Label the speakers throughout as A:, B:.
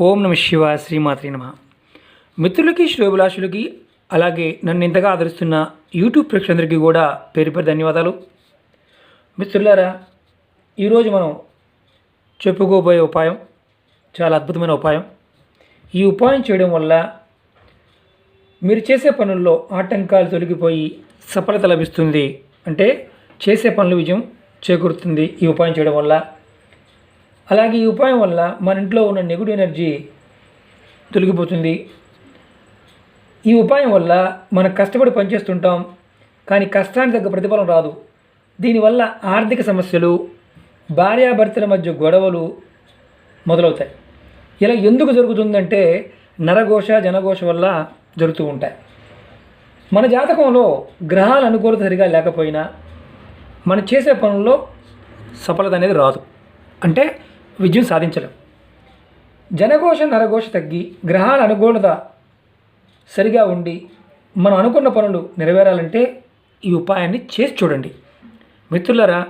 A: ఓం నమ శివ శ్రీమాత్రి నమ. మిత్రులకి శ్రేభిలాషులకి అలాగే నన్ను ఇంతగా ఆదరిస్తున్న యూట్యూబ్ ప్రేక్షకులందరికీ కూడా పేరు పేరు ధన్యవాదాలు. మిత్రులారా ఈరోజు మనం చెప్పుకోబోయే ఉపాయం చాలా అద్భుతమైన ఉపాయం. ఈ ఉపాయం చేయడం వల్ల మీరు చేసే పనుల్లో ఆటంకాలు తొలగిపోయి సఫలత లభిస్తుంది. అంటే చేసే పనులు విజయం చేకూరుతుంది. ఈ ఉపాయం చేయడం వల్ల అలాగే ఈ ఉపాయం వల్ల మన ఇంట్లో ఉన్న నెగిటివ్ ఎనర్జీ తొలగిపోతుంది. ఈ ఉపాయం వల్ల మనం కష్టపడి పనిచేస్తుంటాం కానీ కష్టానికి తగ్గ ప్రతిఫలం రాదు. దీనివల్ల ఆర్థిక సమస్యలు భార్యాభర్తల మధ్య గొడవలు మొదలవుతాయి. ఇలా ఎందుకు జరుగుతుందంటే నరఘోష జనఘోష వల్ల జరుగుతూ ఉంటాయి. మన జాతకంలో గ్రహాల అనుకూలత సరిగా లేకపోయినా మనం చేసే పనుల్లో సఫలత అనేది రాదు. అంటే విజయం సాధించలేం. జనఘోష నరఘోష తగ్గి గ్రహాల అనుగుణత సరిగా ఉండి మనం అనుకున్న పనులు నెరవేరాలంటే ఈ ఉపాయాన్ని చేసి చూడండి. మిత్రులరా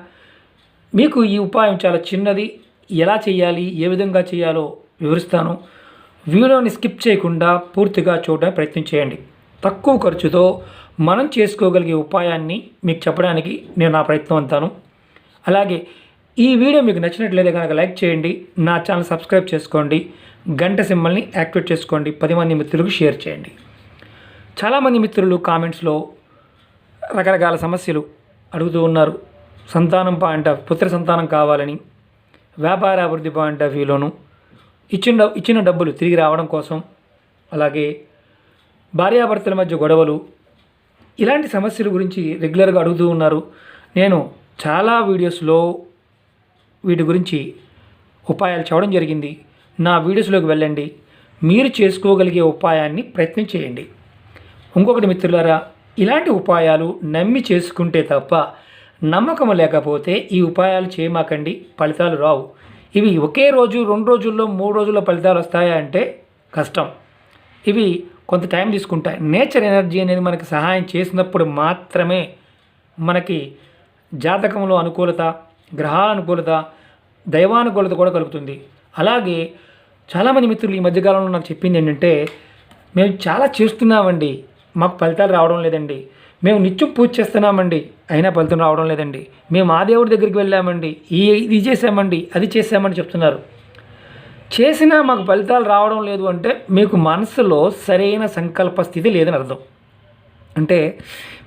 A: మీకు ఈ ఉపాయం చాలా చిన్నది. ఎలా చేయాలి? ఏ విధంగా చేయాలో వివరిస్తాను. వీడియోని స్కిప్ చేయకుండా పూర్తిగా చూడడానికి ప్రయత్నం చేయండి. తక్కువ ఖర్చుతో మనం చేసుకోగలిగే ఉపాయాన్ని మీకు చెప్పడానికి నేను నా ప్రయత్నం అంతాను. అలాగే ఈ వీడియో మీకు నచ్చినట్లయితే కనుక లైక్ చేయండి నా ఛానల్ సబ్స్క్రైబ్ చేసుకోండి గంట సింబల్ని యాక్టివేట్ చేసుకోండి పది మంది మిత్రులకు షేర్ చేయండి. చాలామంది మిత్రులు కామెంట్స్లో రకరకాల సమస్యలు అడుగుతూ ఉన్నారు. సంతానం పాయింట్ ఆఫ్ పుత్ర సంతానం కావాలని వ్యాపార అభివృద్ధి పాయింట్ ఆఫ్ వ్యూలోను ఇచ్చిన ఇచ్చిన డబ్బులు తిరిగి రావడం కోసం అలాగే భార్యాభర్తల మధ్య గొడవలు ఇలాంటి సమస్యల గురించి రెగ్యులర్గా అడుగుతూ ఉన్నారు. నేను చాలా వీడియోస్లో వీటి గురించి ఉపాయాలు చెప్పడం జరిగింది. నా వీడియోస్లోకి వెళ్ళండి. మీరు చేసుకోగలిగే ఉపాయాన్ని ప్రయత్నం చేయండి. ఇంకొకటి మిత్రులారా ఇలాంటి ఉపాయాలు నమ్మి చేసుకుంటే తప్ప నమ్మకం లేకపోతే ఈ ఉపాయాలు చేయమాకండి. ఫలితాలు రావు. ఇవి ఒకే రోజు రెండు రోజుల్లో మూడు రోజుల్లో ఫలితాలు వస్తాయా అంటే కష్టం. ఇవి కొంత టైం తీసుకుంటాయి. నేచర్ ఎనర్జీ అనేది మనకి సహాయం చేసినప్పుడు మాత్రమే మనకి జాతకంలో అనుకూలత గ్రహాల అనుకూలత దైవానుకూలత కూడా కలుగుతుంది. అలాగే చాలామంది మిత్రులు ఈ మధ్యకాలంలో నాకు చెప్పింది ఏంటంటే మేము చాలా చేస్తున్నామండి మాకు ఫలితాలు రావడం లేదండి. మేము నిత్యం పూజ చేస్తున్నామండి అయినా ఫలితం రావడం లేదండి. మేము ఆ దేవుడి దగ్గరికి వెళ్ళామండి ఈ ఇది చేసామండి అది చేసామని చెప్తున్నారు. చేసినా మాకు ఫలితాలు రావడం లేదు అంటే మీకు మనసులో సరైన సంకల్ప స్థితి లేదని అర్థం. అంటే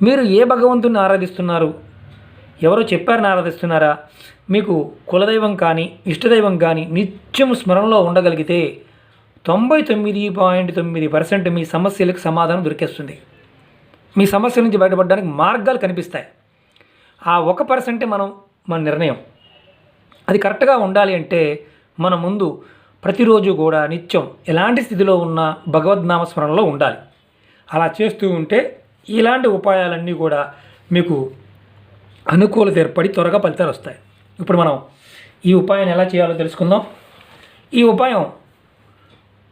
A: మీరు ఏ భగవంతుని ఆరాధిస్తున్నారు? ఎవరో చెప్పారని ఆరాధిస్తున్నారా? మీకు కులదైవం కానీ ఇష్టదైవం కానీ నిత్యం స్మరణలో ఉండగలిగితే తొంభై తొమ్మిది పాయింట్ తొమ్మిది పర్సెంట్ మీ సమస్యలకు సమాధానం దొరికేస్తుంది. మీ సమస్య నుంచి బయటపడడానికి మార్గాలు కనిపిస్తాయి. ఆ ఒక పర్సెంటే మనం మన నిర్ణయం. అది కరెక్ట్గా ఉండాలి అంటే మన ముందు ప్రతిరోజు కూడా నిత్యం ఎలాంటి స్థితిలో ఉన్న భగవద్నామ స్మరణలో ఉండాలి. అలా చేస్తూ ఉంటే ఇలాంటి ఉపాయాలన్నీ కూడా మీకు అనుకూలత ఏర్పడి త్వరగా ఫలితాలు వస్తాయి. ఇప్పుడు మనం ఈ ఉపాయాన్ని ఎలా చేయాలో తెలుసుకుందాం. ఈ ఉపాయం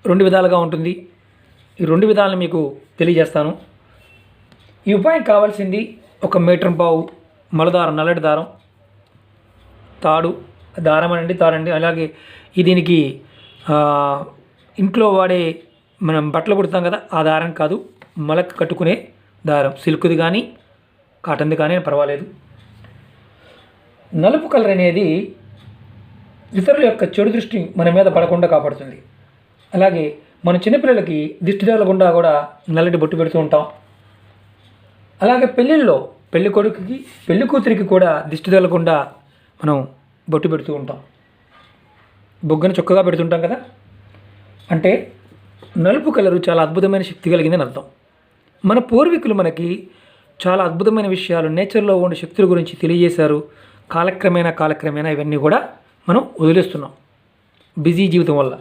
A: రెండు విధాలుగా ఉంటుంది. ఈ రెండు విధాలను మీకు తెలియజేస్తాను. ఈ ఉపాయం కావాల్సింది ఒక మీటర్ పావు మలదారం నల్లటి దారం తాడు దారం అనండి తాడండి అలాగే దీనికి ఇంట్లో వాడే మనం బట్టలు కుడతాం కదా ఆ దారం కాదు మలక కట్టుకునే దారం. సిల్క్ది కానీ కాటన్ది కానీ పర్వాలేదు. నలుపు కలర్ అనేది ఇతరుల యొక్క చెడు దృష్టి మన మీద పడకుండా కాపాడుతుంది. అలాగే మన చిన్నపిల్లలకి దిష్టి తగలకుండా కూడా నల్లటి బొట్టు పెడుతూ ఉంటాం. అలాగే పెళ్ళిళ్ళలో పెళ్ళి కొడుకుకి పెళ్ళి కూతురికి కూడా దిష్టి తగలకుండా మనం బొట్టు పెడుతూ ఉంటాం. బొగ్గను చొక్కగా పెడుతుంటాం కదా? అంటే నలుపు కలరు చాలా అద్భుతమైన శక్తి కలిగిందని అర్థం. మన పూర్వీకులు మనకి చాలా అద్భుతమైన విషయాలు నేచర్లో ఉండే శక్తుల గురించి తెలియజేశారు. కాలక్రమేణా కాలక్రమేణా ఇవన్నీ కూడా మనం వదిలేస్తున్నాం. బిజీ జీవితం వల్ల.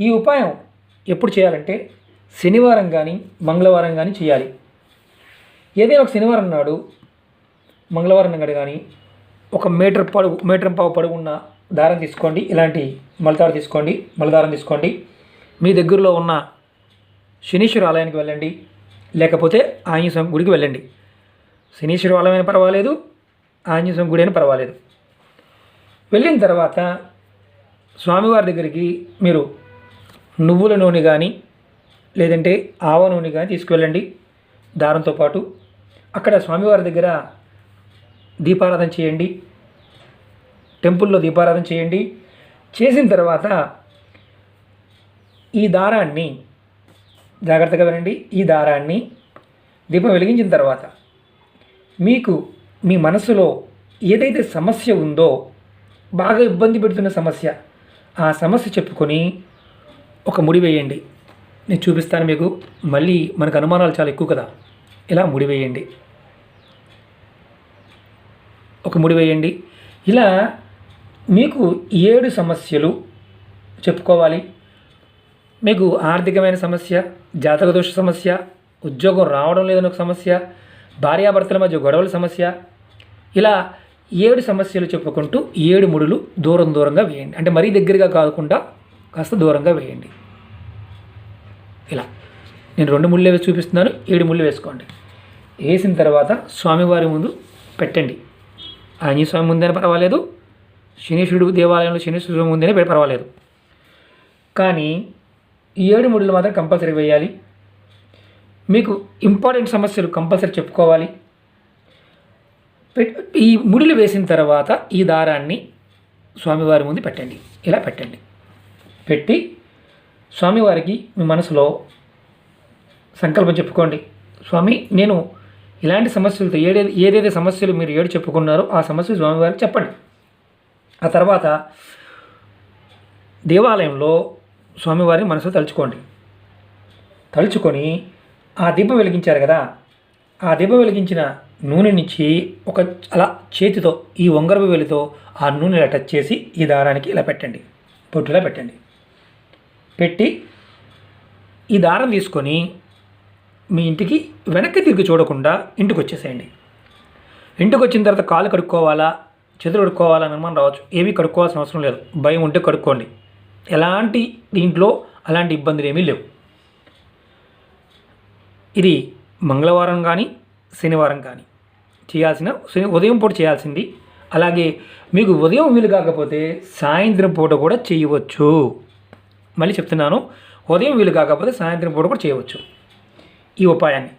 A: ఈ ఉపాయం ఎప్పుడు చేయాలంటే శనివారం కానీ మంగళవారం కానీ చేయాలి. ఏదైనా ఒక శనివారం నాడు మంగళవారం నాడు కానీ ఒక మీటర్ పడు మీటర్ పావు పడుగున్న దారం తీసుకోండి. ఇలాంటి మలదారం తీసుకోండి మలదారం తీసుకోండి. మీ దగ్గరలో ఉన్న శనీశ్వర ఆలయానికి వెళ్ళండి. లేకపోతే ఆంజనేయ స్వామి గుడికి వెళ్ళండి. శనీశ్వర ఆలయమైన పర్వాలేదు. ఆంజనేయ స్వామి గుడి అయినా పర్వాలేదు. వెళ్ళిన తర్వాత స్వామివారి దగ్గరికి మీరు నువ్వుల నూనె కానీ లేదంటే ఆవ నూనె కానీ తీసుకువెళ్ళండి. దారంతో పాటు అక్కడ స్వామివారి దగ్గర దీపారాధన చేయండి. టెంపుల్లో దీపారాధన చేయండి. చేసిన తర్వాత ఈ దారాన్ని జాగ్రత్తగా వినండి. ఈ దారాన్ని దీపం వెలిగించిన తర్వాత మీకు మీ మనసులో ఏదైతే సమస్య ఉందో బాగా ఇబ్బంది పెడుతున్న సమస్య ఆ సమస్య చెప్పుకొని ఒక ముడి వేయండి. నేను చూపిస్తాను మీకు. మళ్ళీ మనకు అనుమానాలు చాలా ఎక్కువ కదా. ఇలా ముడి వేయండి. ఒక ముడి వేయండి. ఇలా మీకు ఏడు సమస్యలు చెప్పుకోవాలి. మీకు ఆర్థికమైన సమస్య జాతక దోష సమస్య ఉద్యోగం రావడం లేదని ఒక సమస్య భార్యాభర్తల మధ్య గొడవల సమస్య. ఇలా ఏడు సమస్యలు చెప్పుకుంటూ ఏడు ముడులు దూరం దూరంగా వేయండి. అంటే మరీ దగ్గరగా కాకుండా కాస్త దూరంగా వేయండి. ఇలా నేను రెండు ముళ్ళు వేసి చూపిస్తున్నాను. ఏడు ముళ్ళు వేసుకోండి. వేసిన తర్వాత స్వామివారి ముందు పెట్టండి. ఆంజనేయ స్వామి ముందైనా పర్వాలేదు. శనీశ్వరుడు దేవాలయంలో శనీశ్వరుడు ముందైనా పర్వాలేదు. కానీ ఈ ఏడు ముడులు మాత్రం కంపల్సరీ వేయాలి. మీకు ఇంపార్టెంట్ సమస్యలు కంపల్సరీ చెప్పుకోవాలి. పెట్- ఈ ముడులు వేసిన తర్వాత ఈ దారాన్ని స్వామివారి ముందు పెట్టండి. ఇలా పెట్టండి. పెట్టి స్వామివారికి మీ మనసులో సంకల్పం చెప్పుకోండి. స్వామి నేను ఇలాంటి సమస్యలతో ఏదే ఏదైతే సమస్యలు మీరు ఏడు చెప్పుకున్నారో ఆ సమస్యలు స్వామివారికి చెప్పండి. ఆ తర్వాత దేవాలయంలో స్వామివారిని మనసులో తలుచుకోండి. తలుచుకొని ఆ దీపం వెలిగించారు కదా ఆ దీపం వెలిగించిన నూనె నుంచి ఒక అలా చేతితో ఈ ఉంగరపు వెలితో ఆ నూనె ఇలా టచ్ చేసి ఈ దారానికి ఇలా పెట్టండి పొట్టులా పెట్టండి. పెట్టి ఈ దారం తీసుకొని మీ ఇంటికి వెనక్కి తిరిగి చూడకుండా ఇంటికి వచ్చేసేయండి ఇంటికి వచ్చిన తర్వాత కాలు కడుక్కోవాలా చేతులు కడుక్కోవాలా అని అనుమానం రావచ్చు. ఏమీ కడుక్కోవాల్సిన అవసరం లేదు. భయం ఉంటే కడుక్కోండి. ఎలాంటి దీంట్లో అలాంటి ఇబ్బందులు ఏమీ లేవు. ఇది మంగళవారం కానీ శనివారం కానీ చేయాల్సిన ఉదయం పూట చేయాల్సింది. అలాగే మీకు ఉదయం వీలు కాకపోతే సాయంత్రం పూట కూడా చేయవచ్చు. మళ్ళీ చెప్తున్నాను ఉదయం వీలు కాకపోతే సాయంత్రం పూట కూడా చేయవచ్చు. ఈ ఉపాయాన్ని.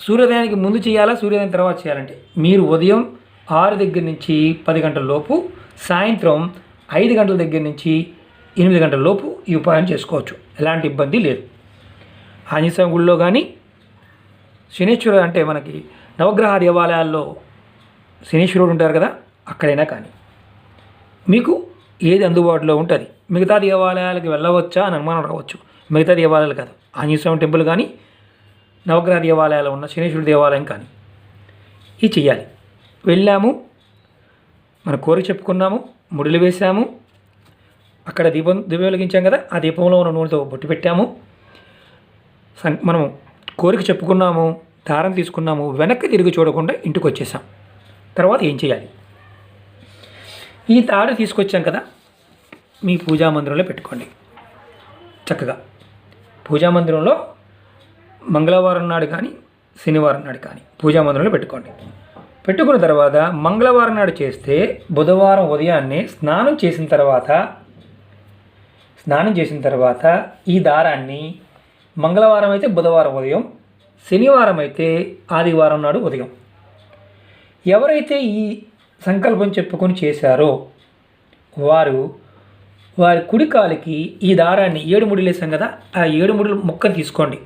A: సూర్యోదయానికి ముందు చేయాలా సూర్యోదయం తర్వాత చేయాలంటే? మీరు ఉదయం ఆరు దగ్గర నుంచి పది గంటల లోపు సాయంత్రం ఐదు గంటల దగ్గర నుంచి ఎనిమిది గంటల లోపు ఈ ఉపాయం చేసుకోవచ్చు. ఎలాంటి ఇబ్బంది లేదు. ఆంజనేయ గుళ్ళో గుడిలో కానీ శనీశ్వరుడు అంటే మనకి నవగ్రహ దేవాలయాల్లో శనీశ్వరుడు ఉంటారు కదా అక్కడైనా కానీ. మీకు ఏది అందుబాటులో ఉంటుంది? మిగతా దేవాలయాలకు వెళ్ళవచ్చా అని అనుమానం రావచ్చు మిగతా దేవాలయాలు కాదు. ఆంజనేయస్వామి టెంపుల్ కానీ నవగ్రహ దేవాలయాలు ఉన్న శనీశ్వరుడు దేవాలయం కానీ. ఇది చెయ్యాలి. వెళ్ళాము మన కోరిక చెప్పుకున్నాము ముడులు వేసాము అక్కడ దీపం దీపం వెలిగించాం కదా ఆ దీపంలో ఉన్న నూనెతో బొట్టు పెట్టాము. సం- మనం కోరిక చెప్పుకున్నాము దారం తీసుకున్నాము వెనక్కి తిరిగి చూడకుండా ఇంటికి వచ్చేసాం. తర్వాత ఏం చేయాలి? ఈ తాడు తీసుకొచ్చాం కదా మీ పూజా మందిరంలో పెట్టుకోండి. చక్కగా. పూజా మందిరంలో మంగళవారం నాడు కానీ శనివారం నాడు కానీ పూజా మందిరంలో పెట్టుకోండి. పెట్టుకున్న తర్వాత మంగళవారం నాడు చేస్తే బుధవారం ఉదయాన్నే స్నానం చేసిన తర్వాత స్నానం చేసిన తర్వాత ఈ దారాన్ని మంగళవారం అయితే బుధవారం ఉదయం శనివారం అయితే ఆదివారం నాడు ఉదయం. ఎవరైతే ఈ సంకల్పం చెప్పుకొని చేశారో వారు వారి కుడి కాలికి ఈ దారాన్ని ఏడు ముడులు వేసాం కదా ఆ ఏడు ముడులు ముక్క తీసుకోండి.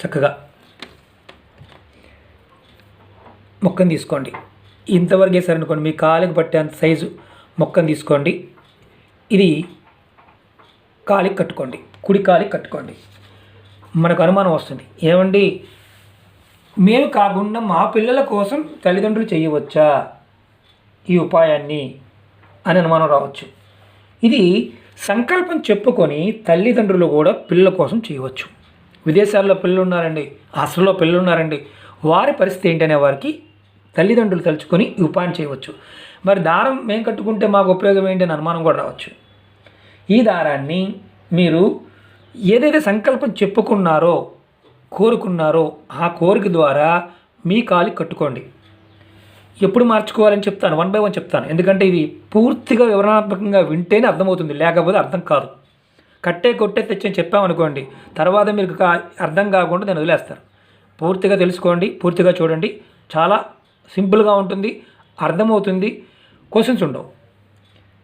A: చక్కగా. మొక్కను తీసుకోండి. ఇంతవరకు వేసారనుకోండి మీ కాలికి పట్టేంత సైజు మొక్కను తీసుకోండి. ఇది కాలికి కట్టుకోండి. కుడి కాలికి కట్టుకోండి. మనకు అనుమానం వస్తుంది. ఏమండి? మేము కాకుండా మా పిల్లల కోసం తల్లిదండ్రులు చేయవచ్చా? ఈ ఉపాయాన్ని అని అనుమానం రావచ్చు. ఇది సంకల్పం చెప్పుకొని తల్లిదండ్రులు కూడా పిల్లల కోసం చేయవచ్చు. విదేశాల్లో పిల్లలు ఉన్నారండి హాస్టల్లో పిల్లలు ఉన్నారండి వారి పరిస్థితి ఏంటనే వారికి తల్లిదండ్రులు తలుచుకొని ఈ ఉపాయం చేయవచ్చు. మరి దారం మేము కట్టుకుంటే మాకు ఉపయోగం ఏంటి అని అనుమానం కూడా రావచ్చు. ఈ దారాన్ని మీరు ఏదైతే సంకల్పం చెప్పుకున్నారో కోరుకున్నారో ఆ కోరిక ద్వారా మీ కాలి కట్టుకోండి. ఎప్పుడు మార్చుకోవాలని చెప్తాను? వన్ బై వన్ చెప్తాను. ఎందుకంటే ఇది పూర్తిగా వివరణాత్మకంగా వింటేనే అర్థమవుతుంది. లేకపోతే అర్థం కాదు. కట్టే కొట్టే తెచ్చని చెప్పామనుకోండి తర్వాత మీకు కా- అర్థం కాకుండా దాన్ని వదిలేస్తారు. పూర్తిగా తెలుసుకోండి పూర్తిగా చూడండి. చాలా సింపుల్గా ఉంటుంది అర్థమవుతుంది క్వశ్చన్స్ ఉండవు.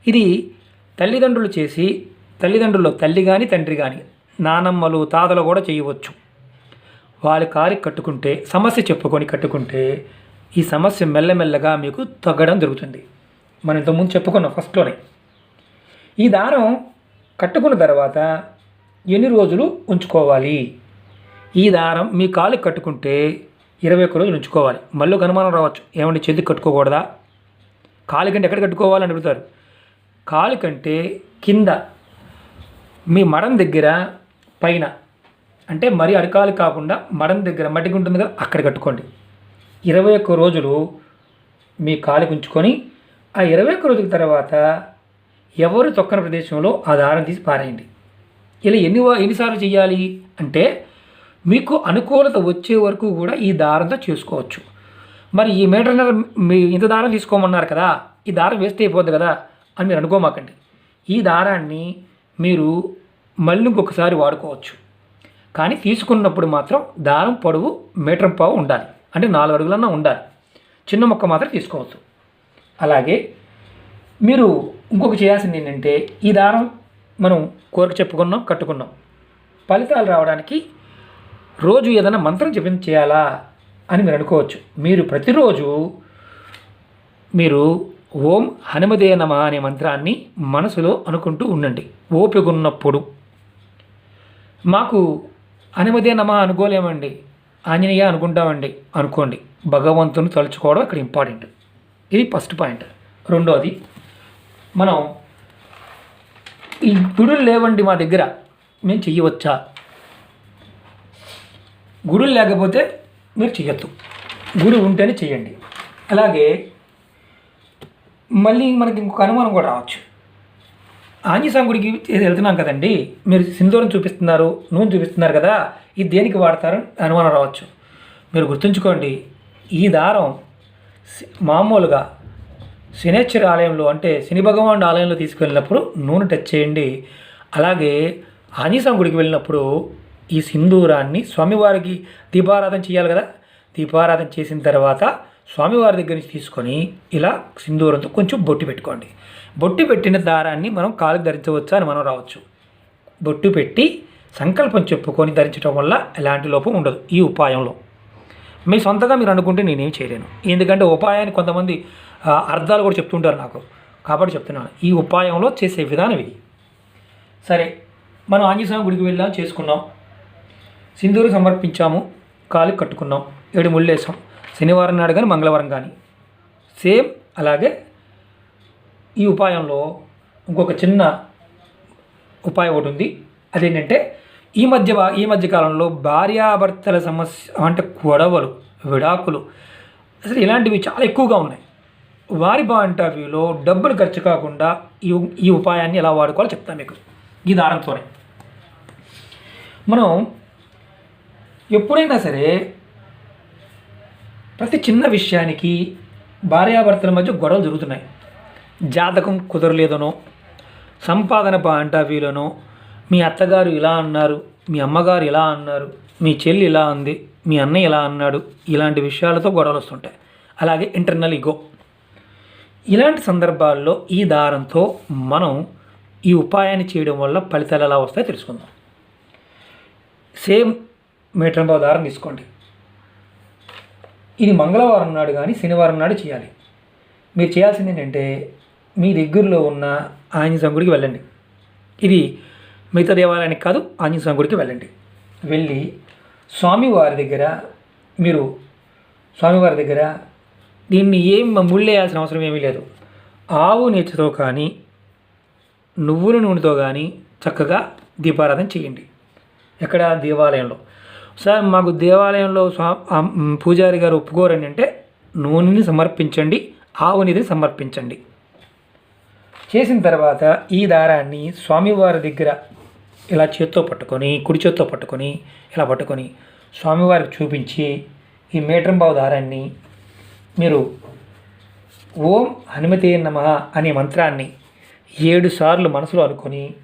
A: ఇది తల్లిదండ్రులు చేసి తల్లిదండ్రులు తల్లి కానీ తండ్రి కానీ నానమ్మలు తాతలు కూడా చేయవచ్చు. వాళ్ళ కారి కట్టుకుంటే సమస్య చెప్పుకొని కట్టుకుంటే ఈ సమస్య మెల్లమెల్లగా మీకు తగ్గడం జరుగుతుంది. మనం ఇంతకుముందు చెప్పుకున్నాం ఫస్ట్లోనే. ఈ దారం కట్టుకున్న తర్వాత ఎన్ని రోజులు ఉంచుకోవాలి? ఈ దారం మీ కాలుకి కట్టుకుంటే ఇరవై ఒక్క రోజులు ఉంచుకోవాలి. మళ్ళీ అనుమానం రావచ్చు. ఏమంటే చేతికి కట్టుకోకూడదా? కాలు కంటే ఎక్కడ కట్టుకోవాలని అడుగుతారు. కాలు కంటే కింద మీ మడం దగ్గర పైన. అంటే మరి అరకాలు కాకుండా మడం దగ్గర మట్టికి ఉంటుంది కదా అక్కడ కట్టుకోండి. ఇరవై ఒక్క రోజులు మీ కాలుకి ఉంచుకొని ఆ ఇరవై ఒక్క రోజుల తర్వాత ఎవరు తొక్కని ప్రదేశంలో ఆ దారం తీసి పారేయండి. ఇలా ఎన్ని ఎన్నిసార్లు చేయాలి అంటే మీకు అనుకూలత వచ్చే వరకు కూడా ఈ దారంతో చేసుకోవచ్చు. మరి ఈ మీటర్నర్ మీ ఇంత దారం తీసుకోమన్నారు కదా ఈ దారం వేస్తే అయిపోద్ది కదా అని మీరు అనుకోమాకండి. ఈ దారాన్ని మీరు మళ్ళీ ఇంకొకసారి వాడుకోవచ్చు. కానీ తీసుకున్నప్పుడు మాత్రం దారం పొడవు మీటర్ పావు ఉండాలి. అంటే నాలుగు అడుగులన్నా ఉండాలి. చిన్న మొక్క మాత్రం తీసుకోవచ్చు. అలాగే మీరు ఇంకొక చేయాల్సింది ఏంటంటే ఈ దారం మనం కోరిక చెప్పుకున్నాం కట్టుకున్నాం. ఫలితాలు రావడానికి రోజు ఏదైనా మంత్రం జపం చేయాలా అని మీరు అనుకోవచ్చు. మీరు ప్రతిరోజు మీరు ఓం హనుమదే నమ అనే మంత్రాన్ని మనసులో అనుకుంటూ ఉండండి. ఓపిక ఉన్నప్పుడు. మాకు అనుమదే నమ అనుకోలేమండి ఆంజనేయ అనుకుంటామండి అనుకోండి. భగవంతుని తలుచుకోవడం ఇక్కడ ఇంపార్టెంట్. ఇది ఫస్ట్ పాయింట్. రెండోది మనం ఈ గుడులు లేవండి మా దగ్గర మేము చెయ్యవచ్చా? గుడులు లేకపోతే మీరు చెయ్యొద్దు. గుడి ఉంటేనే చెయ్యండి. అలాగే మళ్ళీ మనకి ఇంకొక అనుమానం కూడా రావచ్చు. ఆంజీసాం గుడికి వెళ్తున్నాం కదండి. మీరు సింధూరం చూపిస్తున్నారు నూనె చూపిస్తున్నారు కదా ఇది దేనికి వాడతారని అనుమానం రావచ్చు. మీరు గుర్తుంచుకోండి ఈ దారం మామూలుగా శనేశ్వరి ఆలయంలో అంటే శని భగవానుడు ఆలయంలో తీసుకెళ్ళినప్పుడు నూనె టచ్ చేయండి. అలాగే ఆంజీసాం గుడికి వెళ్ళినప్పుడు ఈ సింధూరాన్ని స్వామివారికి దీపారాధన చేయాలి కదా. దీపారాధన చేసిన తర్వాత స్వామివారి దగ్గర నుంచి తీసుకొని ఇలా సింధూరంతో కొంచెం బొట్టు పెట్టుకోండి. బొట్టు పెట్టిన దారాన్ని మనం కాలుకి ధరించవచ్చా అని మనం రావచ్చు. బొట్టు పెట్టి సంకల్పం చెప్పుకొని ధరించడం వల్ల ఎలాంటి లోపం ఉండదు ఈ ఉపాయంలో. మీ సొంతగా మీరు అనుకుంటే నేనేం చేయలేను. ఎందుకంటే ఉపాయాన్ని కొంతమంది అర్థాలు కూడా చెప్తుంటారు నాకు. కాబట్టి చెప్తున్నాను. ఈ ఉపాయంలో చేసే విధానం ఇది. సరే మనం ఆంజనేయ గుడికి వెళ్ళాం చేసుకున్నాం. సింధూరు సమర్పించాము కాలు కట్టుకున్నాం ఏడు ముళ్ళు వేసాం. శనివారం నాడు కానీ మంగళవారం కానీ. సేమ్ అలాగే ఈ ఉపాయంలో ఇంకొక చిన్న ఉపాయం ఒకటి ఉంది. అదేంటంటే ఈ మధ్య ఈ మధ్య కాలంలో భార్యాభర్తల సమస్య అంటే గొడవలు విడాకులు అసలు ఇలాంటివి చాలా ఎక్కువగా ఉన్నాయి. వారి పాయింట్ ఆఫ్ వ్యూలో డబ్బులు ఖర్చు కాకుండా ఈ ఈ ఉపాయాన్ని ఎలా వాడుకోవాలో చెప్తాను మీకు. ఈ దారంతోనే. మనం ఎప్పుడైనా సరే ప్రతి చిన్న విషయానికి భార్యాభర్తల మధ్య గొడవలు జరుగుతున్నాయి. జాతకం కుదరలేదనో సంపాదన పాయింట్ ఆఫ్ వ్యూలోనో మీ అత్తగారు ఇలా అన్నారు మీ అమ్మగారు ఇలా అన్నారు మీ చెల్లి ఇలా ఉంది మీ అన్నయ్య ఇలా అన్నాడు ఇలాంటి విషయాలతో గొడవలు వస్తుంటాయి. అలాగే ఇంటర్నల్ ఇగో ఇలాంటి సందర్భాల్లో ఈ దారంతో మనం ఈ ఉపాయాన్ని చేయడం వల్ల ఫలితాలు ఎలా వస్తాయో తెలుసుకుందాం. సేమ్ మీటర్ బావ దారం తీసుకోండి. ఇది మంగళవారం నాడు కానీ శనివారం నాడు చేయాలి. మీరు చేయాల్సింది ఏంటంటే మీ దగ్గరలో ఉన్న ఆంజనేయ స్వామి గుడికి వెళ్ళండి. ఇది మిగతా దేవాలయానికి కాదు ఆంజనేయ స్వామి గుడికి వెళ్ళండి. వెళ్ళి స్వామివారి దగ్గర మీరు స్వామివారి దగ్గర దీన్ని ఏం ముళ్ళేయాల్సిన అవసరం ఏమీ లేదు. ఆవు నేతితో కానీ నువ్వుల నూనెతో కానీ చక్కగా దీపారాధన చేయండి. ఎక్కడ? దేవాలయంలో. సార్ మాకు దేవాలయంలో స్వా పూజారి గారు ఒప్పుకోరని అంటే నూనెని సమర్పించండి ఆవు అనేది సమర్పించండి. చేసిన తర్వాత ఈ దారాన్ని స్వామివారి దగ్గర ఇలా చేత్తో పట్టుకొని కుడి చేత్తో పట్టుకొని ఇలా పట్టుకొని స్వామివారికి చూపించి ఈ మేట్రంబావు దారాన్ని మీరు ఓం హనుమతే నమ అనే మంత్రాన్ని ఏడు సార్లు మనసులో అనుకొని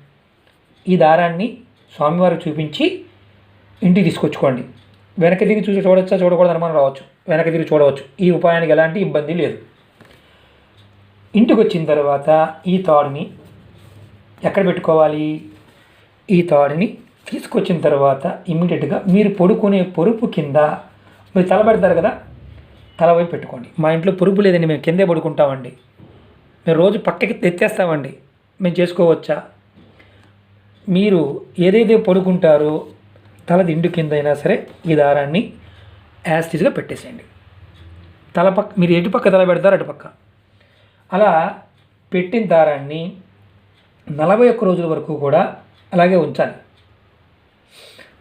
A: ఈ దారాన్ని స్వామివారికి చూపించి ఇంటికి తీసుకొచ్చుకోండి. వెనక తిరిగి చూసి చూడొచ్చా? చూడకూడదు అనుమానం రావచ్చు. వెనక తిరిగి చూడవచ్చు. ఈ ఉపాయానికి ఎలాంటి ఇబ్బంది లేదు. ఇంటికి వచ్చిన తర్వాత ఈ తాడుని ఎక్కడ పెట్టుకోవాలి? ఈ తాడుని తీసుకొచ్చిన తర్వాత ఇమ్మీడియట్గా మీరు పడుకునే పొరుపు కింద మీరు తల పెడతారు కదా? తల వైపు పెట్టుకోండి. మా ఇంట్లో పొరుపు లేదండి మేము కిందే పడుకుంటామండి. మేము రోజు పక్కకి తెచ్చేస్తామండి. మేము చేసుకోవచ్చా? మీరు ఏదైతే పడుకుంటారో తల దిండు కింద అయినా సరే ఈ దారాన్ని యాస్టిజ్గా పెట్టేసేయండి. తల పక్క మీరు ఎటు పక్క తల పెడతారు అటు పక్క. అలా పెట్టిన దారాన్ని నలభై ఒక్క రోజుల వరకు కూడా అలాగే ఉంచాలి.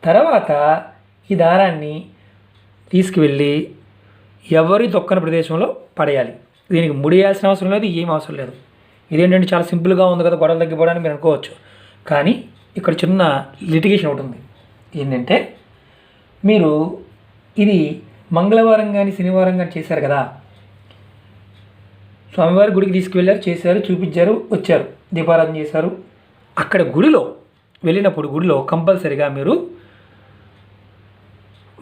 A: తర్వాత ఈ దారాన్ని తీసుకువెళ్ళి ఎవరి దొక్కని ప్రదేశంలో పడేయాలి. దీనికి ముడియాల్సిన అవసరం లేదు ఏం అవసరం లేదు. ఇదేంటంటే చాలా సింపుల్గా ఉంది కదా గొడవలు తగ్గిపోవడానికి మీరు అనుకోవచ్చు. కానీ ఇక్కడ చిన్న లిటిగేషన్ ఒకటి ఉంది. ఏంటంటే మీరు ఇది మంగళవారం కానీ శనివారం కానీ చేశారు కదా స్వామివారి గుడికి తీసుకువెళ్ళారు చేశారు చూపించారు వచ్చారు దీపారాధన చేశారు. అక్కడ గుడిలో వెళ్ళినప్పుడు గుడిలో కంపల్సరిగా మీరు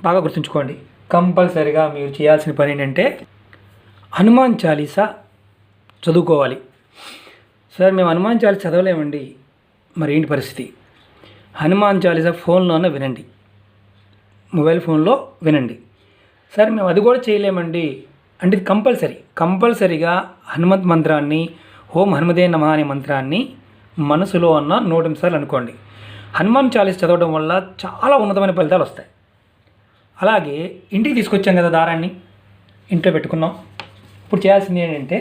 A: బాగా గుర్తుంచుకోండి. కంపల్సరిగా మీరు చేయాల్సిన పని ఏంటంటే హనుమాన్ చాలీసా చదువుకోవాలి. సార్ మేము హనుమాన్ చాలీసా చదవలేమండి. మరి ఏంటి పరిస్థితి? హనుమాన్ చాలీసా ఫోన్లోనే వినండి. మొబైల్ ఫోన్లో వినండి. సార్ మేము అది కూడా చేయలేమండి. అంటే కంపల్సరీ. కంపల్సరిగా హనుమంత్ మంత్రాన్ని ఓం హనుమదే నమ అనే మంత్రాన్ని మనసులో అన్న నూట నిమిషాలు అనుకోండి. హనుమాన్ చాలీస్ చదవడం వల్ల చాలా ఉన్నతమైన ఫలితాలు వస్తాయి. అలాగే ఇంటికి తీసుకొచ్చాం కదా దారాన్ని ఇంట్లో పెట్టుకున్నాం. ఇప్పుడు చేయాల్సింది ఏంటంటే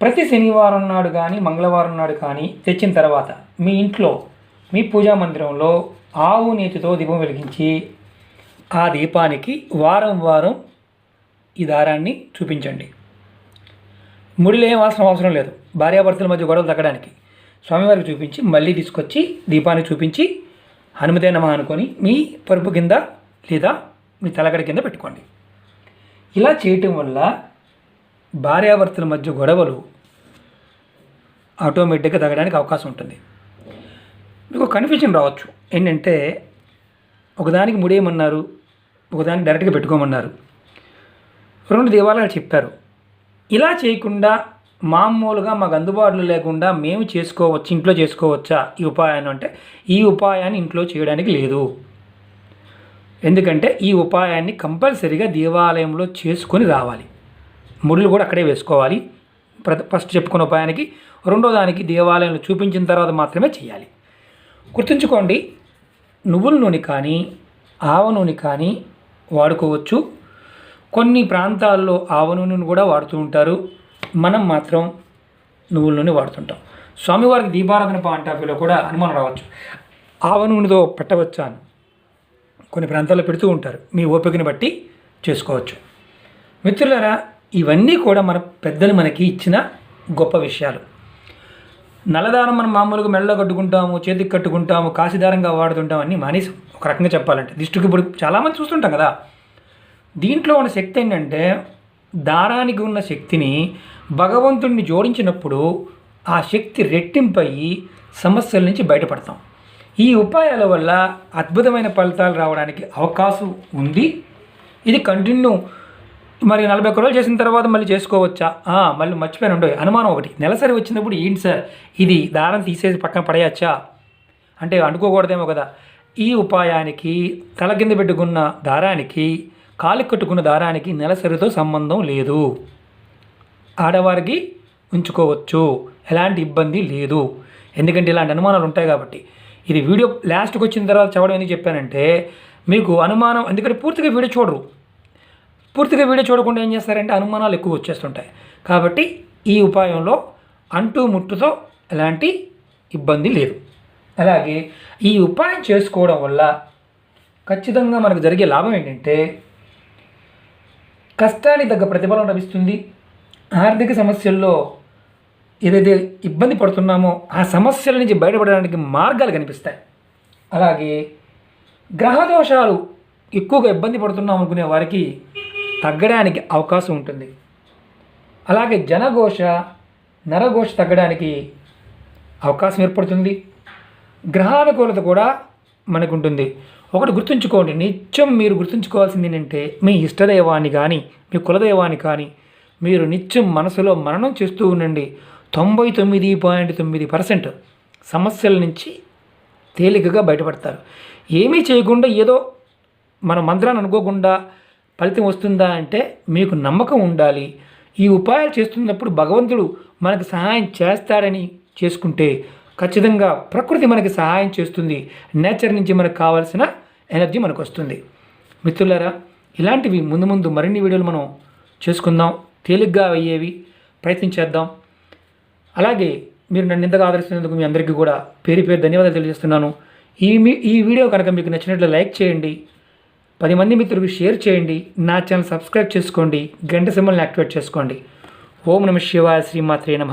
A: ప్రతి శనివారం నాడు కానీ మంగళవారం నాడు కానీ తెచ్చిన తర్వాత మీ ఇంట్లో మీ పూజా మందిరంలో ఆవు నేతితో దీపం వెలిగించి ఆ దీపానికి వారం వారం ఈ దారాన్ని చూపించండి. ముడిలో ఏం అవసరం అవసరం లేదు. భార్యాభర్తల మధ్య గొడవలు తగ్గడానికి స్వామివారికి చూపించి మళ్ళీ తీసుకొచ్చి దీపాన్ని చూపించి హనుమతే నమ అనుకొని మీ పరుపు కింద లేదా మీ తలగడ కింద పెట్టుకోండి. ఇలా చేయటం వల్ల భార్యాభర్తల మధ్య గొడవలు ఆటోమేటిక్గా తగ్గడానికి అవకాశం ఉంటుంది. మీకు కన్ఫ్యూజన్ రావచ్చు. ఏంటంటే ఒకదానికి ముడేయమన్నారు ఒకదానికి డైరెక్ట్గా పెట్టుకోమన్నారు. రెండు దేవాలయాలు చెప్పారు. ఇలా చేయకుండా మామూలుగా మాకు అందుబాటులో లేకుండా మేము చేసుకోవచ్చు ఇంట్లో చేసుకోవచ్చా ఈ ఉపాయాన్ని అంటే ఈ ఉపాయాన్ని ఇంట్లో చేయడానికి లేదు. ఎందుకంటే ఈ ఉపాయాన్ని కంపల్సరీగా దేవాలయంలో చేసుకొని రావాలి. ముడులు కూడా అక్కడే వేసుకోవాలి. ప్ర- ఫస్ట్ చెప్పుకున్న ఉపాయానికి రెండో దానికి దేవాలయంలో చూపించిన తర్వాత మాత్రమే చేయాలి. గుర్తుంచుకోండి నువ్వుల నూనె కానీ ఆవ నూనె కానీ వాడుకోవచ్చు. కొన్ని ప్రాంతాల్లో ఆవ నూనెను కూడా వాడుతూ ఉంటారు. మనం మాత్రం నువ్వుల నూనె వాడుతుంటాం. స్వామివారికి దీపారాధన పాంటాఫీలో కూడా అనుమానం రావచ్చు. ఆవ నూనెతో పెట్టవచ్చా అని కొన్ని ప్రాంతాల్లో పెడుతూ ఉంటారు. మీ ఓపికని బట్టి చేసుకోవచ్చు. మిత్రులారా ఇవన్నీ కూడా మన పెద్దలు మనకి ఇచ్చిన గొప్ప విషయాలు. నల్లదారం మనం మామూలుగా మెడలో కట్టుకుంటాము చేతికి కట్టుకుంటాము కాశీదారంగా వాడుతుంటాం అన్నీ మానేసి ఒక రకంగా చెప్పాలంటే. దిష్టికి ఇప్పుడు చాలామంది చూస్తుంటాం కదా. దీంట్లో ఉన్న శక్తి ఏంటంటే దారానికి ఉన్న శక్తిని భగవంతుడిని జోడించినప్పుడు ఆ శక్తి రెట్టింపయి సమస్యల నుంచి బయటపడతాం. ఈ ఉపాయాల వల్ల అద్భుతమైన ఫలితాలు రావడానికి అవకాశం ఉంది. ఇది కంటిన్యూ మరి నలభై ఒక్క రోజులు చేసిన తర్వాత మళ్ళీ చేసుకోవచ్చా? మళ్ళీ మర్చిపోయిన. ఉండవు అనుమానం ఒకటి. నెలసరి వచ్చినప్పుడు ఏంటి సార్? ఇది దారం తీసేసి పక్కన పడేయచ్చా? అంటే అనుకోకూడదేమో కదా. ఈ ఉపాయానికి తల కింద పెట్టుకున్న దారానికి కాలు కట్టుకున్న దారానికి నెలసరితో సంబంధం లేదు. ఆడవారికి ఉంచుకోవచ్చు. ఎలాంటి ఇబ్బంది లేదు. ఎందుకంటే ఇలాంటి అనుమానాలు ఉంటాయి కాబట్టి. ఇది వీడియో లాస్ట్కి వచ్చిన తర్వాత చెప్పడం ఎందుకు చెప్పానంటే మీకు అనుమానం ఎందుకంటే పూర్తిగా వీడియో చూడరు. పూర్తిగా వీడియో చూడకుండా ఏం చేస్తారంటే అనుమానాలు ఎక్కువ వచ్చేస్తుంటాయి. కాబట్టి ఈ ఉపాయంలో అంటూ ముట్టుతో ఎలాంటి ఇబ్బంది లేదు. అలాగే ఈ ఉపాయం చేసుకోవడం వల్ల ఖచ్చితంగా మనకు జరిగే లాభం ఏంటంటే కష్టానికి తగ్గ ప్రతిఫలం లభిస్తుంది. ఆర్థిక సమస్యల్లో ఏదైతే ఇబ్బంది పడుతున్నామో ఆ సమస్యల నుంచి బయటపడడానికి మార్గాలు కనిపిస్తాయి. అలాగే గ్రహదోషాలు ఎక్కువగా ఇబ్బంది పడుతున్నాం అనుకునే వారికి తగ్గడానికి అవకాశం ఉంటుంది. అలాగే జనఘోష నరఘోష తగ్గడానికి అవకాశం ఏర్పడుతుంది. గ్రహానుకూలత కూడా మనకు ఉంటుంది ఒకటి గుర్తుంచుకోండి నిత్యం మీరు గుర్తుంచుకోవాల్సింది ఏంటంటే మీ ఇష్టదైవాన్ని కానీ మీ కులదైవాన్ని కానీ మీరు నిత్యం మనసులో మననం చేస్తూ ఉండండి. తొంభై తొమ్మిది పాయింట్ తొమ్మిది పర్సెంట్ సమస్యల నుంచి తేలికగా బయటపడతారు. ఏమీ చేయకుండా ఏదో మన మంత్రాన్ని అనుకోకుండా ఫలితం వస్తుందా అంటే మీకు నమ్మకం ఉండాలి. ఈ ఉపాయాలు చేస్తున్నప్పుడు భగవంతుడు మనకు సహాయం చేస్తాడని చేసుకుంటే ఖచ్చితంగా ప్రకృతి మనకి సహాయం చేస్తుంది. నేచర్ నుంచి మనకు కావాల్సిన ఎనర్జీ మనకు వస్తుంది మిత్రులారా ఇలాంటివి ముందు ముందు మరిన్ని వీడియోలు మనం చేసుకుందాం. తేలిగ్గా అయ్యేవి ప్రయత్నించేద్దాం అలాగే మీరు నన్ను ఇంతగా ఆదరిస్తున్నందుకు మీ అందరికీ కూడా పేరు పేరు ధన్యవాదాలు తెలియజేస్తున్నాను. ఈ మీ ఈ వీడియో కనుక మీకు నచ్చినట్లు లైక్ చేయండి. పది మంది మిత్రులకు షేర్ చేయండి. నా ఛానల్ సబ్స్క్రైబ్ చేసుకోండి. గంట సింబల్ని యాక్టివేట్ చేసుకోండి. ఓం నమ శివాయ శ్రీమాత్రే నమ.